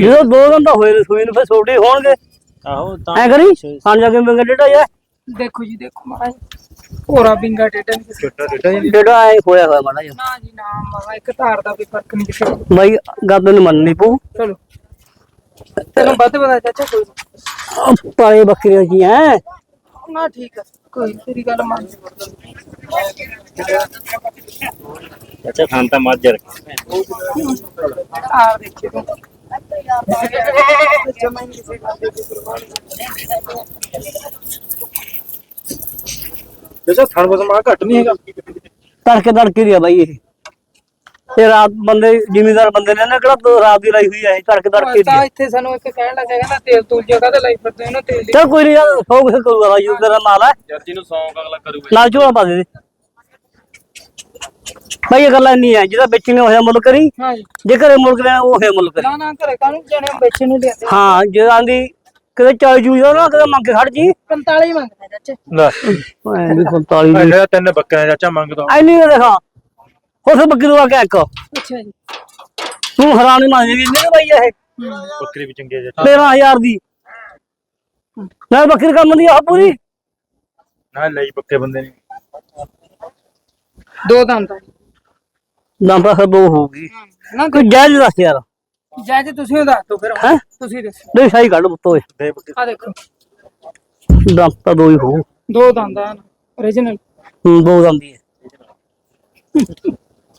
ਜਦੋਂ ਦੋ ਦਿਨ ਤਾਂ ਹੋਏ ਸੂਈ ਨੂੰ ਫਿਰ ਛੋਟੇ ਹੋਣਗੇ। ਆਹੋ ਤਾਂ ਐ ਕਰੀ? ਸਾਨ ਜਾ। ਕੇ ਮੰਗੇ ਡੇਡਾ ਜਾ ਦੇਖੋ ਜੀ ਦੇਖੋ ਮਾਰਾ ਹੋਰਾ ਬਿੰਗਾ ਟੇਟਾ ਨਹੀਂ ਛੋਟਾ ਛੋਟਾ ਜਿਹਾ ਡੇਡਾ ਐ ਹੋਇਆ ਹੋਇਆ ਮਾੜਾ ਜਿਹਾ। ਨਾ ਜੀ ਨਾ ਮਾਰਾ ਇੱਕ ਧਾਰ ਦਾ ਵੀ ਫ਼ਰਕ ਨਹੀਂ ਕਿਸੇ ਨੂੰ। ਬਾਈ ਗੱਲ ਨੂੰ ਮੰਨਣੀ ਪਊ। ਚਲੋ। ਤੈਨੂੰ ਵੱਧ ਬਤਾ ਚਾਚਾ ਕੋਈ ਪਾਲੇ ਬੱਕਰੀਆਂ ਕੀ ਐ। ਨਾ ਠੀਕ ਹੈ ਕੋਈ ਤੇਰੀ ਗੱਲ ਮੰਨ ਅੱਛਾ ਖਾਨ ਤਾਂ ਮੱਝ ਰੱਖ ਧਾਰ ਦੇਖੇ ਤੂੰ ਜਮਾਂ ਹੀ ਨਹੀਂ ਕਿਸੇ ਦੀ ਥਣ ਬਸ ਮਾ ਘੱਟ ਨਹੀਂ ਹੈਗਾ। ਤੜਕੇ ਤੜਕੇ ਦੀ ਆ ਬਾਈ ਇਹ। ਤੇ ਰਾਤ ਬੰਦੇ ਜ਼ਿਮੀਦਾਰ ਬੰਦੇ ਨੇ ਨਾ ਕਿਹੜਾ ਦੋ ਰਾਤ ਦੀ ਲਾਈ ਹੋਈ ਐ ਇਹ ਤੜਕੇ ਤੜਕੇ ਦੀ ਤਾਂ ਆ। ਇੱਥੇ ਸਾਨੂੰ ਇੱਕ ਕਹਿਣ ਲੱਗਾ ਕਹਿੰਦਾ ਤੇਲ ਤੂਲ ਜਗ੍ਹਾ ਤੇ ਲਾਈ ਫਿਰਦੇ ਇਹਨਾਂ ਤੇਲ ਦੀ। ਚੱਲ ਕੋਈ ਨਹੀਂ ਯਾਰ ਸੌ ਕਰੂਗਾ ਬਾਈ ਤੇਰਾ ਮਾਲ ਹੈ। ਯਾਰ ਜਿਹਨੂੰ ਸੌਂਕ ਅਗਲਾ ਕਰੂਗਾ। ਨਾਲ ਝੋਲਾ ਪਾ ਦੇ ਦੇ। ਬਾਈ ਇਹ ਗੱਲ ਨਹੀਂ ਹੈ ਜਿਹਦਾ ਵੇਚਣੇ ਹੋਇਆ ਮੁੱਲ ਕਰੀ ਹਾਂ ਜੀ ਘਰੇ ਮੁੱਲ ਕਰੇ ਉਹ ਹੋਇਆ ਮੁੱਲ ਕਰੀ। ਨਾ ਨਾ ਘਰੇ ਕਾਹਨੂੰ ਜਾਣੇ ਵੇਚਣ ਨੂੰ ਲਿਆਦੇ। ਹਾਂ ਜੇ ਆਂਦੀ ਕਿਤੇ ਚਾਲੀ ਜੂਈ ਦਾ ਨਾ ਕਿਤੇ ਮੰਗ ਕੇ ਖੜ ਜੀ। 45 ਮੰਗਦਾ ਚਾਚਾ। ਲੈ। ਐ ਵੀ 45 ਦੀ ਜਿਹੜਾ ਤਿੰਨ ਬੱਕਰੇ ਚਾਚਾ ਮੰਗਦਾ। ਐਨੀ ਨਾ ਦੇਖਾ ਉਸ ਬੱਕੀ ਦਵਾ ਕੇ ਇੱਕ? ਅੱਛਾ ਜੀ। ਤੂੰ ਹੈਰਾਨ ਹੀ ਮੰਨ ਜੀ ਨਹੀਂ ਬਾਈ ਇਹ। ਬੱਕਰੀ ਵੀ ਚੰਗੀ ਹੈ ਚਾਚਾ। 13000 ਦੀ। ਨਾ ਬੱਕਰੀ ਕੰਮ ਦੀ ਆ ਪੂਰੀ? ਨਾ ਲਈ ਪੱਕੇ ਬੰਦੇ ਨੇ। ਦੋ ਦਮ ਨੰਬਰ ਫਿਰ ਦੋ ਹੋਊਗੀ ਨਾ ਕੋਈ ਜਾਇਜ਼ ਦੱਸ ਯਾਰ। ਜੈ ਜੀ ਤੁਸੀਂ ਦੱਸ ਦਿਓ ਫਿਰ। ਹੈਂ? ਤੁਸੀਂ ਦੱਸੋ। ਨਹੀਂ ਸਹੀ ਕੱਢ ਦੇ ਬੱਕਰੀ ਆ ਦੇਖੋ। ਦੰਦ ਤਾਂ ਦੋ ਹੀ ਹੋਊ ਦੋ ਦੰਦ ਆ origignal ਹੂੰ, ਦੋ ਦੰਦ ਦੀ ਹੈ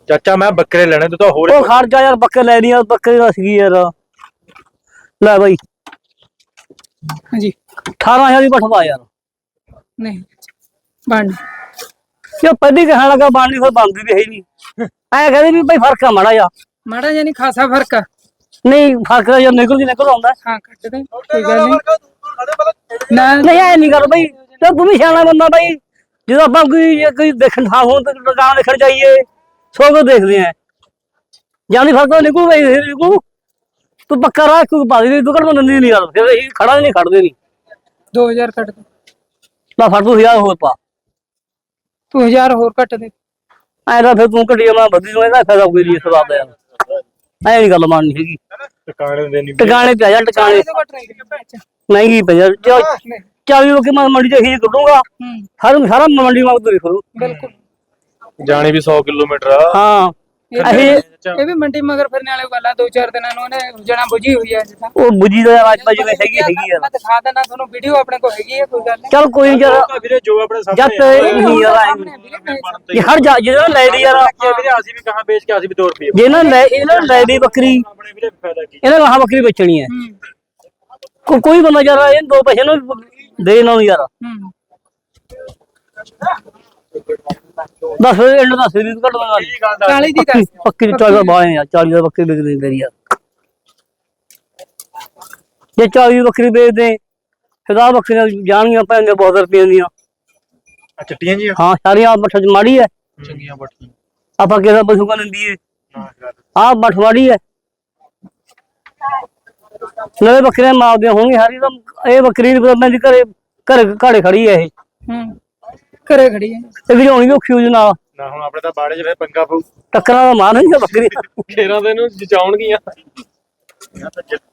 ਚਾਚਾ ਮੈਂ ਬੱਕਰੇ ਲੈਣੇ ਤੂੰ ਤਾਂ ਹੋਰ ਉਹ ਖੜ ਜਾ ਯਾਰ ਬੱਕਰੇ ਲੈ ਨਹੀਂ ਆ ਬੱਕਰੇ ਦਾ ਸੀ ਯਾਰ। ਲੈ ਬਾਈ। ਹਾਂਜੀ। 18000 ਦੀ ਪਠਵਾ ਯਾਰ। ਨਹੀਂ ਬਣ। ਜੇ ਪਹਿਲੀ ਕਹਿਣ ਲੱਗਾ ਬਣਨੀ ਫਿਰ ਬਣਦੀ ਵੀ ਹੈ ਹੀ ਨਹੀਂ। ਐ ਕਹਿੰਦੇ ਵੀ ਭਾਈ ਫ਼ਰਕ ਆ ਮਾੜਾ ਜਾ ਮਾੜਾ ਜਾਨੀ ਖਾਸਾ ਫ਼ਰਕ ਆ। ਨਹੀਂ ਫ਼ਰਕ ਤਾਂ ਜਦ ਨਿਕਲ ਜੀ ਨਿਕਲ ਆਉਂਦਾ। ਹਾਂ ਕੱਟ ਦੇ ਨਹੀਂ। ਨਾ ਨਹੀਂ ਐ ਨਹੀਂ ਕਰ ਬਈ। ਤੇ ਤੂੰ ਵੀ ਸਿਆਣਾ ਬੰਦਾ ਬਾਈ। ਜਦੋਂ ਆਪਾਂ ਕੋਈ ਜੇ ਕੋਈ ਦੇਖਣ ਥਾਂ ਹੋਣ ਤੇ ਦੁਕਾਨ ਦੇਖਣ ਜਾਈਏ ਸੋ ਕੋ ਦੇਖਦੇ ਆ। ਜਾਨੀ ਫ਼ਰਕ ਤਾਂ ਨਿਕਲ ਗਈ ਨਿਕਲ। ਤੂੰ ਪੱਕਾ ਰਾਹ ਕੋਈ ਪਾ ਦੇ ਦੁਕਾਨ ਤੋਂ ਨੰਦੀ ਨਹੀਂ ਯਾਰ ਫਿਰ ਇਹ ਖੜਾ ਨਹੀਂ ਖੜਦੇ ਨਹੀਂ। 2000 ਕੱਟ ਦੇ। ਲਾ ਫੜ ਤੂੰ ਹੋਰ ਪਾ। ਤੂੰ 1000 ਹੋਰ ਕੱਟ ਦੇ। ਐ ਤਾਂ ਫਿਰ ਤੂੰ ਘਟੀਆ ਮੈਂ ਵਧੀ ਨੂੰ ਇਹਦਾ ਫਾਇਦਾ ਕੋਈ ਨਹੀਂ ਇਸ ਬਾਤ ਦਾ ਯਾਰ ਐ ਨਹੀਂ ਗੱਲ ਮੰਨਣੀ ਹੈਗੀ ਟਿਕਾਣੇ ਦੇ ਨਹੀਂ ਟਿਕਾਣੇ ਤੇ ਆ ਜਾ ਟਿਕਾਣੇ ਤੋਂ ਘੱਟ ਨਹੀਂ ਮਹਿੰਗੀ ਪਈ ਯਾਰ ਚਾ- ਨਹੀਂ। ਚਾਲੀ ਲੋਕੀ ਮੈਂ ਮੰਡੀ ਚ ਹੀ ਕੱਢੂੰਗਾ। ਹੂੰ। ਸਾਰਾ ਮੰਡੀ ਮੰਗ ਤੁਰੀ ਫਿਰੂ। ਬਿਲਕੁਲ। ਜਾਣੀ ਵੀ 100 ਕਿਲੋਮੀਟਰ ਆ। ਹਾਂ। ਅਸੀਂ ਇਹ ਵੀ ਮੰਡੀ ਮਗਰ ਫਿਰਨੇ ਵਾਲੀ ਗੱਲ ਆ ਦੋ ਚਾਰ ਦਿਨਾਂ ਨੂੰ ਉਹਨੇ ਜਣਾ ਬੁਝੀ ਹੋਈ ਹੈ ਜਿੱਦਾਂ ਉਹ ਬੁੱਝੀ ਦਾ ਰਾਜ ਤਾਂ ਜਿਵੇਂ ਹੈਗੀ ਹੈਗੀ ਯਾਰ ਮੈਂ ਦਿਖਾ ਦੇਣਾ ਤੁਹਾਨੂੰ ਵੀਡੀਓ ਆਪਣੇ ਕੋਲ ਹੈਗੀ ਹੈ ਕੋਈ ਗੱਲ ਨਹੀਂ। ਚਲ ਕੋਈ ਨੀ ਯਾਰ ਵੀਰੇ ਜੋ ਆਪਣੇ ਜੱਟ ਸਾਹਮਣੇ ਨਹੀਂ ਯਾਰ ਐਂ ਆਪਣੇ ਵੀਰੇ ਪੈਸੇ- ਇਹ ਹਰ ਜਾ ਜਿਹੜਾ ਲੈ ਲਈ ਯਾਰ। ਵੀਰੇ ਅਸੀਂ ਵੀ ਕਹਾਂ ਵੇਚ ਕੇ ਅਸੀਂ ਵੀ 2 ਰੁਪਏ। ਜੇ ਨਾ ਲੈ ਇਹਨਾਂ ਨੇ ਲੈ ਲਈ ਬੱਕਰੀ। ਆਪਣੇ ਵੀਰੇ ਫਾਇਦਾ ਕੀ? ਇਹਨਾਂ ਕਹਾ ਬੱਕਰੀ ਵੇਚਣੀ ਹੈ। ਕੋਈ ਬੰਦਾ ਯਾਰ ਇਹ ਦੋ ਪੈਸੇ ਨੂੰ ਦੇ ਨਾ ਯਾਰ। ਹੂੰ। ਦੱਸ ਇਹਨਾਂ ਦਾ ਸਿਰ ਕੱਢ ਦਾਂਗਾ ਕੀ ਗੱਲ ਦਾ 40 ਦੀ ਦੱਸ ਪੱਕੀ ਦਾ ਬਾਏ ਆ 40 ਦਾ ਬੱਕਰੀ ਵਿਕਦੀ ਤੇਰੀ ਯਾਰ। ਜੇ 40 ਦੀ ਬੱਕਰੀ ਵੇਚਦੇ ਫਿਰ ਆਹ ਬੱਕਰੀਆਂ ਜਾਣਗੀਆਂ ਪੈਣਗੇ ਬਹੁਤ ਰੁਪਏ ਦੀਆਂ। ਆ ਚਿੱਟੀਆਂ ਜੀ ਹਾਂ ਸਾਰੀਆਂ ਬੱਠ ਚ ਮਾੜੀ ਹੈ। ਚੰਗੀਆਂ ਬੱਟੀਆਂ ਆਪਾਂ ਕਿਹਦਾ ਪਸ਼ੂ ਕਾ ਲੈਂਦੀ ਏ ਨਾ। ਯਾਰ ਆਹ ਬੱਠ ਮਾੜੀ ਹੈ। ਨਵੇਂ ਬੱਕਰੀਆਂ ਮਾਰਦੀਆਂ ਹੋਣਗੀਆਂ ਸਾਰੀ ਤਾਂ ਇਹ ਬੱਕਰੀ ਮੈਂ ਘਰੇ ਘਰੇ ਘਾੜੇ ਖੜੀ ਹੈ ਇਹ। ਹੂੰ। ਘਰੇ ਖੜੀ ਹੈ ਤੇ ਵਿਜਾਉਣੀ ਵੀ ਔਖੀ ਹੋ ਜੂ ਨਾਲ। ਨਾ ਹੁਣ ਆਪਣੇ ਤਾਂ ਬਾੜੇ 'ਚ ਫਿਰ ਪੰਗਾ ਪਊ। ਟੱਕਰਾਂ ਦਾ ਮਾਰ ਨਹੀਂ ਬੱਕਰੀ ਖੇਰਾਂ ਦੇ ਨੂੰ ਜਚਾਉਣਗੀਆਂ।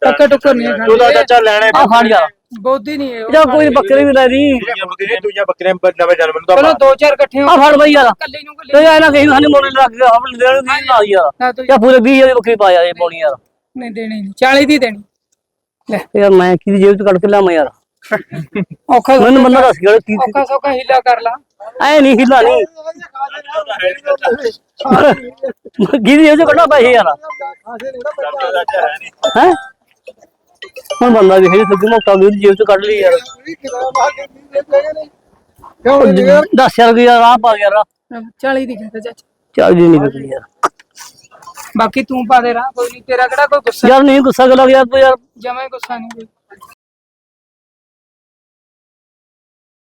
ਟੱਕਰ ਟੁੱਕਰ ਨਹੀਂ ਤੂੰ ਤਾਂ ਖਾਂਦੀ। ਚਾਚਾ ਲੈਣੇ ਆ ਫੜ ਜਾ ਬੋਧੀ ਨਹੀਂ ਹੈ। ਜਾਂ ਕੋਈ ਬੱਕਰੀ ਵੀ ਲੈ ਦੀ। ਦੂਜੀਆਂ ਬੱਕਰੀਆਂ ਦੂਜੀਆਂ ਬੱਕਰੀਆਂ ਨਵੇਂ ਜਨਮ ਨੂੰ ਤਾਂ ਚਲੋ ਦੋ ਚਾਰ ਇਕੱਠੇ ਹੋ ਆ ਫੜ ਬਈ ਯਾਰ। ਕੱਲੇ ਨੂੰ ਕੱਲੇ ਤੇ ਇਹ ਨਾ ਕਹੀ ਸਾਨੂੰ ਮੋੜੀ ਲੱਗ ਗਿਆ ਆਪਣੇ ਦੇਣ ਦੀ ਨਾ ਯਾਰ। ਨਾ ਤੂੰ ਜਾਂ ਪੂਰੇ 20 ਦੀ ਬੱਕਰੀ ਪਾ ਜਾ ਇਹ ਪੌਣੀ ਯਾਰ। ਨਹੀਂ ਦੇਣੀ ਨਹੀਂ। 40 ਦੀ ਦੇਣੀ। ਲੈ। ਯਾਰ ਮੈਂ ਕਿਹਦੀ ਜੇਬ ਚ ਕੱਢ ਕੇ ਲਿਆਵਾਂ ਯਾਰ? ਔਖਾ ਮੈਨੂੰ ਬੰਦਾ ਦੱਸ ਗਿਆ ਕੀ ਔਖਾ ਸੌਖਾ ਹੀਲਾ ਕਰ ਲਾ। ਐ ਨਹੀਂ ਹਿੱਲਾ ਨਹੀਂ। ਜੇਬ ਚ ਕੱਢਾ ਪੈਸੇ ਯਾਰ। ਹੈ? ਹੁਣ ਬੰਦਾ ਵੀ ਹੈ ਸੱਜੂ ਮੋਟਾ ਵੀ ਜੇਬ ਚ ਕੱਢ ਲਈ ਯਾਰ। ਦੱਸ ਯਾਰ ਕੋਈ ਯਾਰ ਆਹ ਪਾ ਗਿਆ 40 ਦੀ ਕਹਿੰਦਾ ਚਾਚਾ। ਚੱਲ ਜੀ ਨਹੀਂ ਨਿਕਲੀ ਯਾਰ। ਬਾਕੀ ਤੂੰ ਪਾ ਦੇ ਰਾ ਕੋਈ ਨਹੀਂ ਤੇਰਾ ਕਿਹੜਾ ਕੋਈ ਗੁੱਸਾ? ਯਾਰ ਨਹੀਂ ਗੁੱਸਾ ਲੱਗ ਯਾਰ ਤੂੰ ਯਾਰ। ਜਮਾ ਹੀ ਗੁੱਸਾ ਨਹੀਂ ਕੋਈ